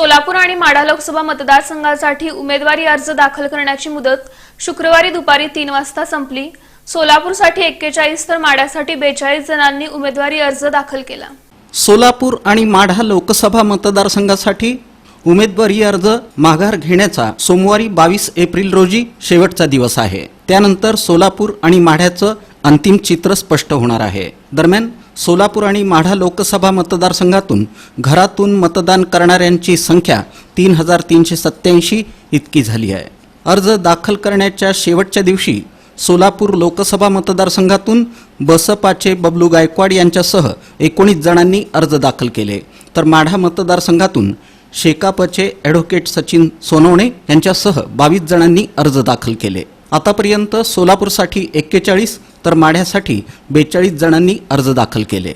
सोलापूर आणि माढा लोकसभा मतदारसंघासाठी उमेदवारी अर्ज दाखल करण्याची मुदत शुक्रवारी दुपारी तीन वाजता संपली. सोलापूरसाठी एक्केचाळीस तर माढ्यासाठी बेचाळीस जणांनी उमेदवारी अर्ज दाखल केला. सोलापूर आणि माढा लोकसभा मतदारसंघासाठी उमेदवारी अर्ज माघार घेण्याचा सोमवारी बावीस एप्रिल रोजी शेवटचा दिवस आहे. त्यानंतर सोलापूर आणि माढ्याचं अंतिम चित्र स्पष्ट होणार आहे. दरम्यान सोलापूर आणि माढा लोकसभा मतदारसंघातून घरातून मतदान करणाऱ्यांची संख्या तीन हजार तीनशे सत्याऐंशी इतकी झाली आहे. अर्ज दाखल करण्याच्या शेवटच्या दिवशी सोलापूर लोकसभा मतदारसंघातून बसपाचे बबलू गायकवाड यांच्यासह एकोणीस जणांनी अर्ज दाखल केले. तर माढा मतदारसंघातून शेकापचे ॲडव्होकेट सचिन सोनवणे यांच्यासह बावीस जणांनी अर्ज दाखल केले. आतापर्यंत सोलापूरसाठी एक्केचाळीस तर माढ्यासाठी बेचाळीस जणांनी अर्ज दाखल केले.